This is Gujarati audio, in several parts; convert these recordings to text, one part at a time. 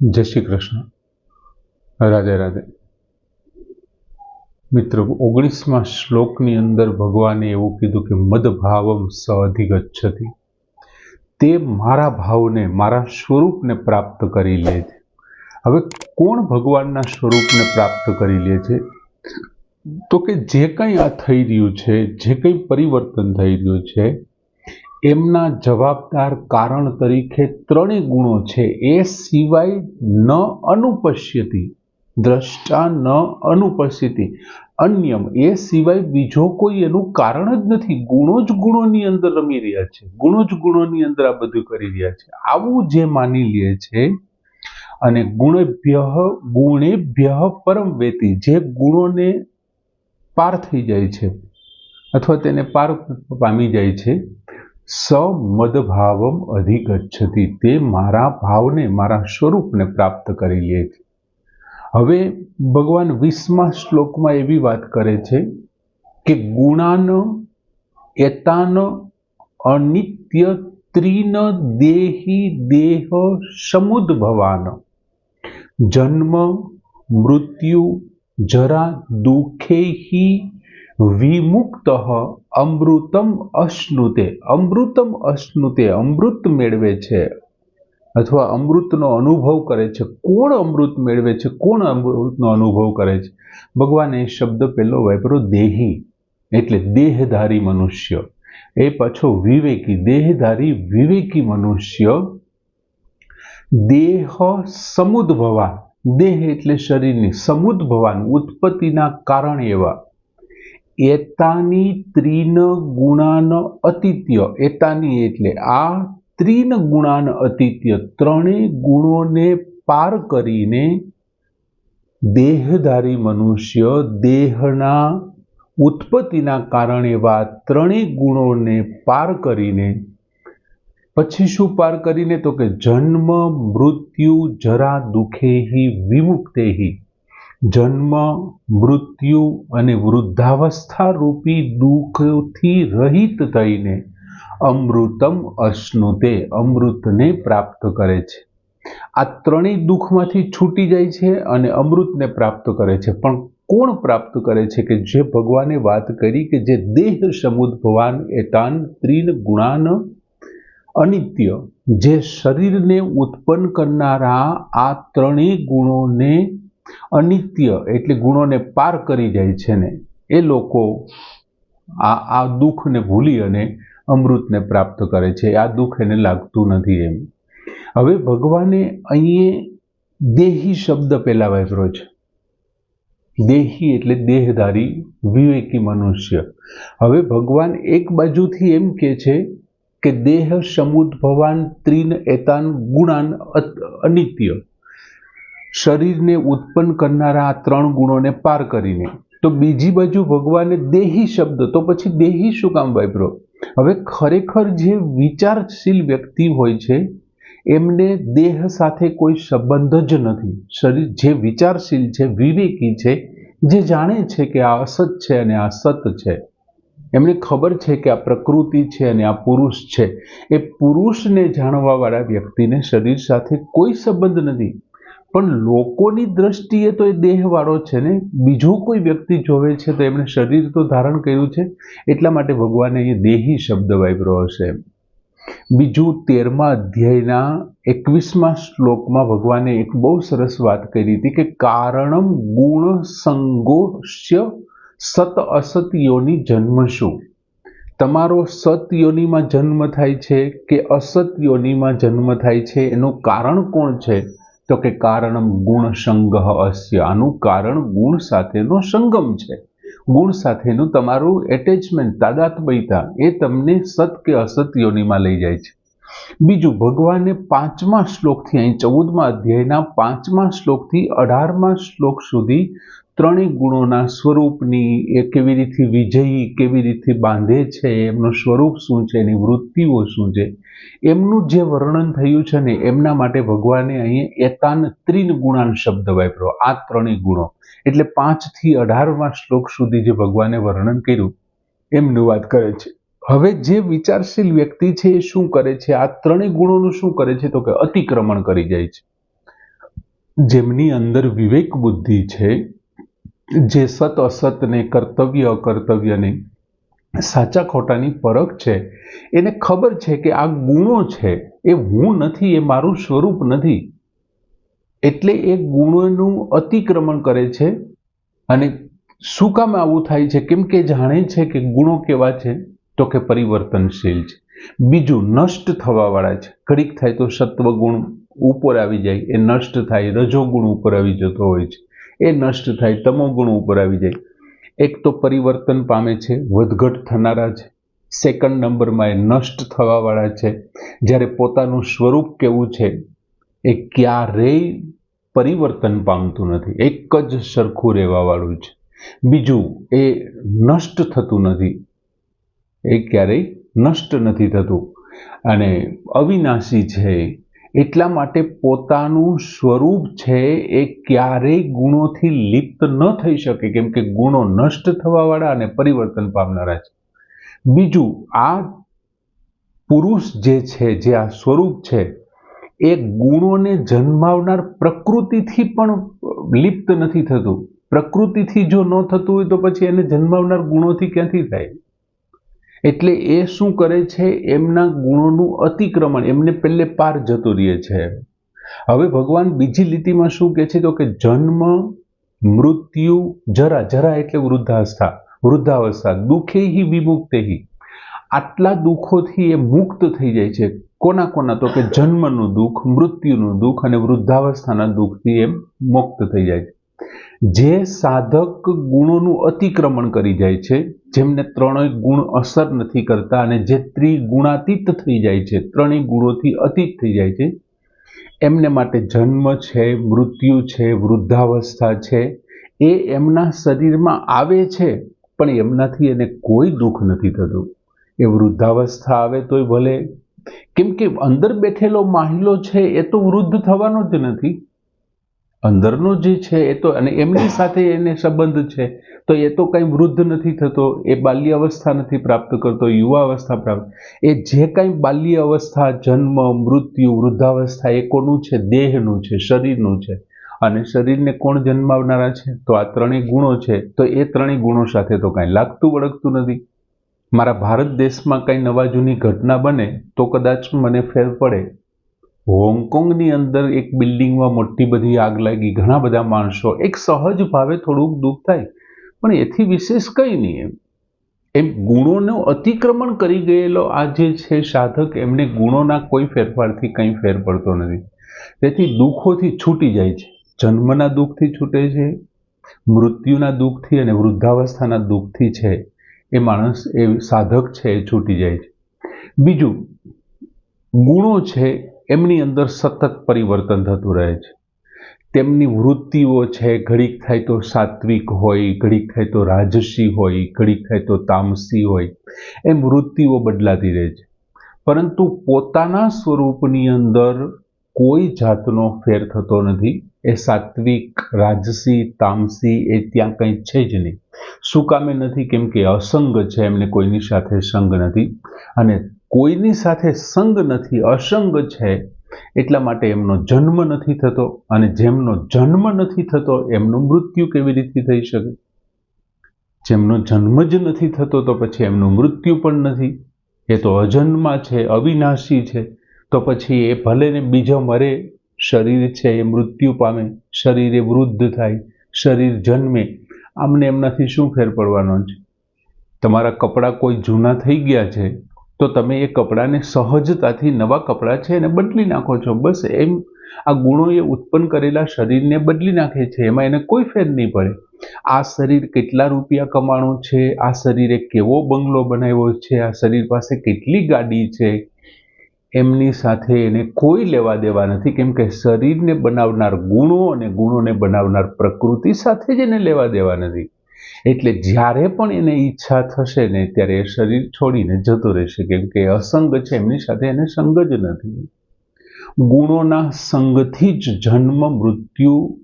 જય શ્રી કૃષ્ણ. રાધે રાધે. મિત્રો, ઓગણીસમાં શ્લોકની અંદર ભગવાને એવું કીધું કે, મદભાવમ સ અધિગચ્છતિ તે મારા ભાવને, મારા સ્વરૂપને પ્રાપ્ત કરી લે છે. હવે કોણ ભગવાનના સ્વરૂપને પ્રાપ્ત કરી લે છે? તો કે જે કંઈ આ થઈ રહ્યું છે, જે કંઈ પરિવર્તન થઈ રહ્યું છે એમના જવાબદાર કારણ તરીકે ત્રણેય ગુણો છે. એ સિવાય ન અનુપશ્યતી દ્રષ્ટા ન અનુપશ્યતિ અન્યમ, એ સિવાય બીજો કોઈ એનું કારણ જ નથી. ગુણો જ ગુણોની અંદર રમી રહ્યા છે. ગુણો જ ગુણોની અંદર આ બધું કરી રહ્યા છે. આવું જે માની લે છે, અને ગુણેભ્ય ગુણેભ્ય પરમ વેતી, જે ગુણોને પાર થઈ જાય છે, અથવા તેને પાર પામી જાય છે સમદભાવમ અધિગચ્છતિ. તે મારા ભાવને, મારા સ્વરૂપને પ્રાપ્ત કરી લે છે. હવે ભગવાન વીસમા શ્લોકમાં એવી વાત કરે છે કે ગુણાન એતાન અનિત્ય ત્રિન દેહી દેહ સમુદ્ભવાન. જન્મ, મૃત્યુ, જરા દુઃખેહી વિમુક્ત અમૃતમ અશ્નુતે. અમૃતમ અશ્નુતે અમૃત મેળવે છે. અથવા અમૃતનો અનુભવ કરે છે. કોણ અમૃત મેળવે છે? કોણ અમૃતનો અનુભવ કરે છે? ભગવાને એ શબ્દ પેલો વાપરો દેહી. એટલે દેહધારી મનુષ્ય. એ પાછો વિવેકી, દેહધારી વિવેકી મનુષ્ય. દેહ સમુદ્ભવાન. દેહ એટલે શરીરની સમુદ્ભવાન ઉત્પત્તિના કારણ એવા. એતાની ત્રિન ગુણાન અતિત્ય એતાની એટલે આ ત્રિન ગુણાન અતિત્ય ત્રણેય ગુણોને પાર કરીને દેહધારી મનુષ્ય દેહના ઉત્પત્તિના કારણે એવા ત્રણેય ગુણોને પાર કરીને, પછી શું પાર કરીને? તો કે જન્મ, મૃત્યુ, જરા દુઃખેહી, વિમુક્તેહી. જન્મ, મૃત્યુ અને વૃદ્ધાવસ્થા રૂપી દુઃખથી રહિત થઈને અમૃતમ અશ્નુતે અમૃતને પ્રાપ્ત કરે છે. આ ત્રણેય દુઃખમાંથી છૂટી જાય છે અને અમૃતને પ્રાપ્ત કરે છે. પણ કોણ પ્રાપ્ત કરે છે કે જે ભગવાને વાત કરી કે જે દેહ સમુદ્ભવાન એતાન ત્રીન ગુણાન અનિત્ય, જે શરીરને ઉત્પન્ન કરનારા આ ત્રણેય ગુણોને અનિત્ય એટલે ગુણોને પાર કરી જાય છે ને, એ લોકો આ આ દુઃખને ભૂલી અને અમૃતને પ્રાપ્ત કરે છે. આ દુઃખ એને લાગતું નથી એમ. હવે ભગવાને અહીં દેહી શબ્દ પહેલાં વાપર્યો છે. દેહી એટલે દેહધારી, વિવેકી મનુષ્ય. હવે ભગવાન એક બાજુથી એમ કે છે કે દેહ સમુદ્ભવાન, ત્રિન એતાન ગુણાન અનિત્ય. શરીરને ઉત્પન્ન કરનારા આ ત્રણ ગુણોને પાર કરીને. તો બીજી બાજુ ભગવાને દેહી શબ્દ, તો પછી દેહી શું કામ વાપરો? હવે ખરેખર જે વિચારશીલ વ્યક્તિ હોય છે, એમને દેહ સાથે કોઈ સંબંધ જ નથી. શરીર જે વિચારશીલ છે, વિવેકી છે, જે જાણે છે કે આ અસત છે અને આ સત છે. એમને ખબર છે કે આ પ્રકૃતિ છે અને આ પુરુષ છે. એ પુરુષને જાણવાવાળા વ્યક્તિને શરીર સાથે કોઈ સંબંધ નથી. પણ લોકોની દ્રષ્ટિએ તો એ દેહવાળો છે ને, બીજો કોઈ વ્યક્તિ જોવે છે તો એમણે શરીર તો ધારણ કર્યું છે, એટલા માટે ભગવાને એ દેહી શબ્દ વાપર્યો હશે. બીજું તેરમા અધ્યાયના એકવીસમા શ્લોકમાં ભગવાને એક બહુ સરસ વાત કરી હતી કે કારણમ ગુણ સંગોષ્ય સત અસત્યોની જન્મ શું તમારો સત યોનીમાં જન્મ થાય છે કે અસત યોનીમાં જન્મ થાય છે, એનું કારણ કોણ છે? તો કે કારણમ ગુણ સંગ્રહ અસ્ય. આનું કારણ ગુણ સાથેનો સંગમ છે. ગુણ સાથેનું તમારું એટેચમેન્ટ તાદાત્મયતા, એ તમને સત કે અસત યોનીમાં લઈ જાય છે. બીજું, ભગવાને પાંચમા શ્લોકથી, અહીં ચૌદમા અધ્યાયના પાંચમા શ્લોકથી અઢારમા શ્લોક સુધી ત્રણેય ગુણોના સ્વરૂપની એ કેવી રીતે વિજયી, કેવી રીતે બાંધે છે, એમનું સ્વરૂપ શું છે, એની વૃત્તિઓ શું છે, એમનું જે વર્ણન થયું છે ને, એમના માટે ભગવાને અહીં એતાન ત્રિન ગુણાન શબ્દ વાપર્યો. આ ત્રણેય ગુણો. એટલે પાંચથી અઢારમા શ્લોક સુધી જે ભગવાને વર્ણન કર્યું, એમનું વાત કરે છે. હવે જે વિચારશીલ વ્યક્તિ છે એ શું કરે છે? આ ત્રણેય ગુણોનું શું કરે છે? તો કે અતિક્રમણ કરી જાય છે. જેમની અંદર વિવેક બુદ્ધિ છે જે સત અસતને કર્તવ્ય અકર્તવ્યને સાચા ખોટાની પરખ છે, એને ખબર છે કે આ ગુણો છે, એ હું નથી, એ મારું સ્વરૂપ નથી. એટલે એ ગુણોનું અતિક્રમણ કરે છે અને શું કામ આવું થાય છે? કેમ કે જાણે છે કે ગુણો કેવા છે? તો કે પરિવર્તનશીલ છે. બીજું, નષ્ટ થવાવાળા છે. ઘડીક થાય તો સત્વગુણ ઉપર આવી જાય. એ નષ્ટ થાય, રજોગુણ ઉપર આવી જતો હોય છે. એ નષ્ટ થાય તમોગુણ ઉપર આવી જાય. એક તો પરિવર્તન પામે છે, વધઘટ થનારા છે. સેકન્ડ નંબરમાં એ નષ્ટ થવાવાળા છે. જ્યારે પોતાનું સ્વરૂપ કેવું છે, એ ક્યારેય પરિવર્તન પામતું નથી. એક જ સરખું રહેવાવાળું છે. બીજું, એ નષ્ટ થતું નથી. એ ક્યારેય નષ્ટ નથી થતું. અને અવિનાશી છે એટલા માટે પોતાનું સ્વરૂપ છે એ ક્યારેય ગુણોથી લિપ્ત ન થઈ શકે, કેમ કે ગુણો નષ્ટ થવાવાળા અને પરિવર્તન પામનારા છે. બીજું, આ પુરુષ જે છે, જે આ સ્વરૂપ છે, એ ગુણોને જન્માવનાર પ્રકૃતિથી પણ લિપ્ત નથી થતું. પ્રકૃતિથી જો ન થતું હોય તો પછી એને જન્માવનાર ગુણોથી ક્યાંથી થાય? એટલે એ શું કરે છે? એમના ગુણોનું અતિક્રમણ, એમને પહેલે પાર જતું રહે છે. હવે ભગવાન બીજી લીટીમાં શું કહે છે? તો કે જન્મ, મૃત્યુ, જરા જરા એટલે વૃદ્ધાવસ્થા વૃદ્ધાવસ્થા, દુઃખે હિ વિમુક્તે આટલા દુઃખોથી એ મુક્ત થઈ જાય છે. કોના કોના? તો કે જન્મનું દુઃખ, મૃત્યુનું દુઃખ અને વૃદ્ધાવસ્થાના દુઃખથી એ મુક્ત થઈ જાય છે. જે સાધક ગુણોનું અતિક્રમણ કરી જાય છે, જેમને ત્રણેય ગુણ અસર નથી કરતા અને જે ત્રિગુણાતીત થઈ જાય છે, ત્રણેય ગુણોથી અતીત થઈ જાય છે, એમને માટે જન્મ છે, મૃત્યુ છે, વૃદ્ધાવસ્થા છે, એ એમના શરીરમાં આવે છે, પણ એમનાથી એને કોઈ દુઃખ નથી થતું. એ વૃદ્ધાવસ્થા આવે તોય ભલે. કેમ કે અંદર બેઠેલો માહિલો છે, એ તો વૃદ્ધ થવાનો જ નથી. અંદરનો જે છે એ તો અને એમની સાથે એને સંબંધ છે, તો એ તો કંઈ વૃદ્ધ નથી થતો, એ બાલ્યાવસ્થા નથી પ્રાપ્ત કરતો યુવા અવસ્થા પ્રાપ્ત એ જે કાંઈ બાલ્યાવસ્થા, જન્મ, મૃત્યુ, વૃદ્ધાવસ્થા, એ કોનું છે? દેહનું છે, શરીરનું છે. અને શરીરને કોણ જન્માવનારા છે? તો આ ત્રણેય ગુણો છે. તો એ ત્રણેય ગુણો સાથે તો કાંઈ લાગતું વળગતું નથી. મારા ભારત દેશમાં કંઈ નવા જૂની ઘટના બને, તો કદાચ મને ફેર પડે. હોંગકોંગની અંદર એક બિલ્ડિંગમાં મોટી બધી આગ લાગી. ઘણા બધા માણસો, એક સહજ ભાવે થોડુંક દુઃખ થાય. પણ એથી વિશેષ કંઈ નહીં એમ. એમ ગુણોનું અતિક્રમણ કરી ગયેલો આ જે છે સાધક એમને ગુણોના કોઈ ફેરફારથી કંઈ ફેર પડતો નથી. તેથી દુઃખોથી છૂટી જાય છે. જન્મના દુઃખથી છૂટે છે, મૃત્યુના દુઃખથી અને વૃદ્ધાવસ્થાના દુઃખથી છે. એ માણસ, એ સાધક છે, એ છૂટી જાય છે. બીજું, ગુણો છે એમની અંદર સતત પરિવર્તન થતું રહે છે. તેમની વૃત્તિઓ છે, ઘડીક થાય તો સાત્વિક હોય, ઘડીક થાય તો રાજસી હોય, ઘડીક થાય તો તામસી હોય, એમ વૃત્તિઓ બદલાતી રહે છે. પરંતુ પોતાના સ્વરૂપની અંદર કોઈ જાતનો ફેર થતો નથી. એ સાત્વિક, રાજસી, તામસી એ ત્યાં કંઈ છે જ નહીં. શું કામે નથી? કેમ કે અસંગ છે, એમને કોઈની સાથે સંગ નથી. અને કોઈની સાથે સંગ નથી, અસંગ છે, એટલા માટે એમનો જન્મ નથી થતો. અને જેમનો જન્મ નથી થતો, એમનું મૃત્યુ કેવી રીતે થઈ શકે? જેમનો જન્મ જ નથી થતો, તો પછી એમનું મૃત્યુ પણ નથી. એ તો અજન્મા છે, અવિનાશી છે. તો પછી એ ભલે ને બીજો મરે શરીર છે એ મૃત્યુ પામે, શરીર એ વૃદ્ધ થાય, શરીર જન્મે, આમને એમનાથી શું ફેર પડવાનો છે? તમારા કપડાં કોઈ જૂના થઈ ગયા છે, તો તમે એ કપડાને સહજતાથી નવા કપડાં છે એને બદલી નાખો છો, બસ એમ. આ ગુણોએ ઉત્પન્ન કરેલા શરીરને બદલી નાખે છે, એમાં એને કોઈ ફેર નહીં પડે. આ શરીર કેટલા રૂપિયા કમાણું છે, આ શરીરે કેવો બંગલો બનાવ્યો છે, આ શરીર પાસે કેટલી ગાડી છે એમની સાથે એને કોઈ લેવા દેવા નથી. કેમ કે શરીરને બનાવનાર ગુણો અને ગુણોને બનાવનાર પ્રકૃતિ સાથે જ એને લેવા દેવા નથી. એટલે જ્યારે પણ એને ઈચ્છા થશે ને ત્યારે એ શરીર છોડીને જતો રહેશે. કેમ કે અસંગ છે, એમની સાથે એને સંગ જ નથી. ગુણોના સંગથી જ જન્મ, મૃત્યુ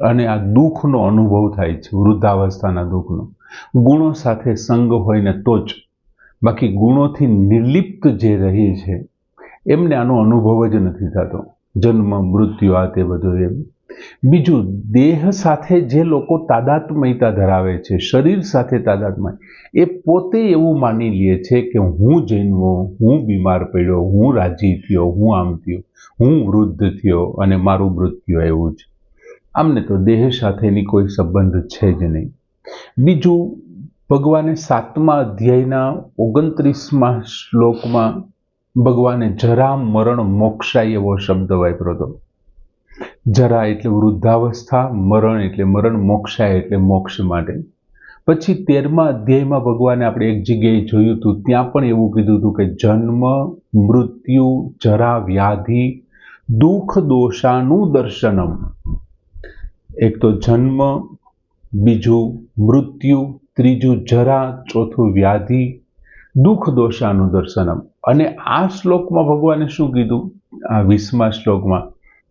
અને આ દુઃખનો અનુભવ થાય છે, વૃદ્ધાવસ્થાના દુઃખનો. ગુણો સાથે સંગ હોય ને તો જ. બાકી ગુણોથી નિર્લિપ્ત જે રહી છે એમને આનો અનુભવ જ નથી થતો. જન્મ, મૃત્યુ, આ તે બધું એમ. બીજું, દેહ સાથે જે લોકો તાદાત્મયતા ધરાવે છે, શરીર સાથે તાદાત્મય, એ પોતે એવું માની લે છે કે હું જન્મો, હું બીમાર પડ્યો, હું રાજી થયો, હું આમ થયો, હું વૃદ્ધ થયો અને મારું મૃત્યુ એવું છે. આમને તો દેહ સાથેની કોઈ સંબંધ છે જ નહીં. બીજું, ભગવાને સાતમા અધ્યાયના ઓગણત્રીસમાં શ્લોકમાં ભગવાને જરા મરણ મોક્ષાય એવો શબ્દ વાપર્યો હતો. જરા એટલે વૃદ્ધાવસ્થા, મરણ એટલે મરણ મોક્ષાય એટલે મોક્ષ માટે. પછી તેરમા અધ્યાયમાં ભગવાને આપણે એક જગ્યાએ જોયું હતું, ત્યાં પણ એવું કીધું હતું કે જન્મ, મૃત્યુ, જરા વ્યાધિ, દુઃખ દોષાનું દર્શનમ. એક તો જન્મ, બીજું મૃત્યુ, ત્રીજું જરા, ચોથું વ્યાધિ, દુઃખ દોષાનું દર્શનમ. અને આ શ્લોકમાં ભગવાને શું કીધું? આ વીસમા શ્લોકમાં,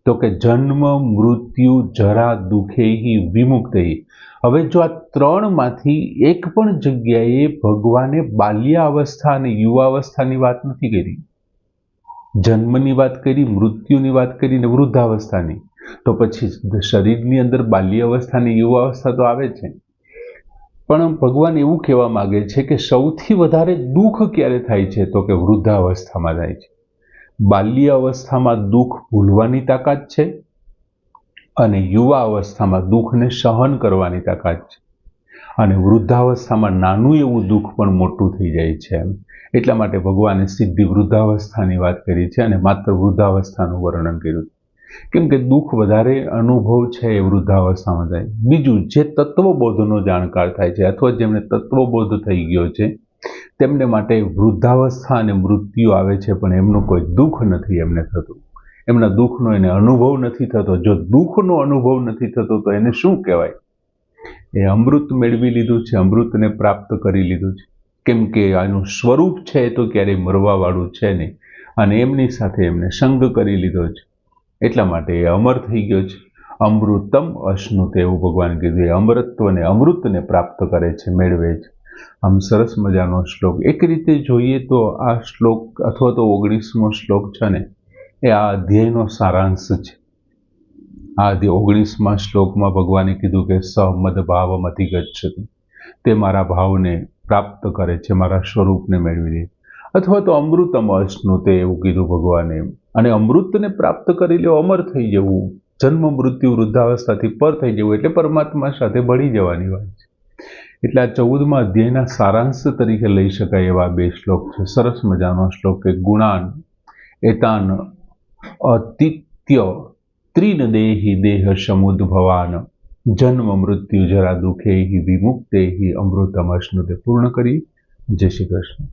તો કે જન્મ મૃત્યુ જરા દુઃખેહી વિમુક્તેહી હવે જો આ ત્રણમાંથી એક પણ જગ્યાએ ભગવાને બાલ્યાવસ્થા અને યુવાવસ્થાની વાત નથી કરી, જન્મની વાત કરી, મૃત્યુની વાત કરી ને વૃદ્ધાવસ્થાની, તો પછી શરીરની અંદર બાલ્યાવસ્થા અને યુવાવસ્થા તો આવે છે. પણ ભગવાન એવું કહેવા માગે છે કે સૌથી વધારે દુઃખ ક્યારે થાય છે? તો કે વૃદ્ધાવસ્થામાં થાય છે. બાલ્ય અવસ્થામાં દુઃખ ભૂલવાની તાકાત છે અને યુવા અવસ્થામાં દુઃખને સહન કરવાની તાકાત છે. અને વૃદ્ધાવસ્થામાં નાનું એવું દુઃખ પણ મોટું થઈ જાય છે એટલા માટે ભગવાને સીધી વૃદ્ધાવસ્થાની વાત કરી છે અને માત્ર વૃદ્ધાવસ્થાનું વર્ણન કર્યું. કેમ કે દુઃખ વધારે, અનુભવ છે એ વૃદ્ધાવસ્થામાં થાય. બીજું, જે તત્વબોધનો જાણકાર થાય છે અથવા જેમને તત્વબોધ થઈ ગયો છે, તેમને માટે વૃદ્ધાવસ્થા અને મૃત્યુ આવે છે, પણ એમનું કોઈ દુઃખ નથી એમને થતું. એમના દુઃખનો એને અનુભવ નથી થતો. જો દુઃખનો અનુભવ નથી થતો, તો એને શું કહેવાય? એ અમૃત મેળવી લીધું છે, અમૃતને પ્રાપ્ત કરી લીધું છે. કેમ કે આનું સ્વરૂપ છે તો ક્યારેય મરવાવાળું છે નહીં. અને એમની સાથે એમને સંગ કરી લીધો છે. એટલા માટે એ અમર થઈ ગયો છે. અમૃતમ અશ્નુત એવું ભગવાન કીધું, એ અમૃતત્વને અમૃતને પ્રાપ્ત કરે છે, મેળવે છે. આમ સરસ મજાનો શ્લોક. એક રીતે જોઈએ તો આ શ્લોક અથવા તો ઓગણીસમો શ્લોક છે ને, એ આ અધ્યાયનો સારાંશ છે. આ ઓગણીસમા શ્લોકમાં ભગવાને કીધું કે સહમદ ભાવમથી ગચ્છતિ તે મારા ભાવને પ્રાપ્ત કરે છે, મારા સ્વરૂપને મેળવી દે અથવા તો અમૃતમ અશ્નુતે એવું કીધું ભગવાને અને અમૃતને પ્રાપ્ત કરી લે, અમર થઈ જવું. જન્મ મૃત્યુ વૃદ્ધાવસ્થાથી પર થઈ જવું એટલે પરમાત્મા સાથે ભળી જવાની વાત છે. એટલે આ ચૌદમાં અધ્યાયના સારાંશ તરીકે લઈ શકાય એવા બે શ્લોક છે. સરસ મજાનો શ્લોક કે ગુણાન, એતાન, અતિત્ય ત્રિન દેહી દેહ સમુદ્ભવાન. જન્મ મૃત્યુ જરા દુઃખે વિમુક્તે અમૃતમ અશ્નુતે પૂર્ણ કરી. જય શ્રી કૃષ્ણ.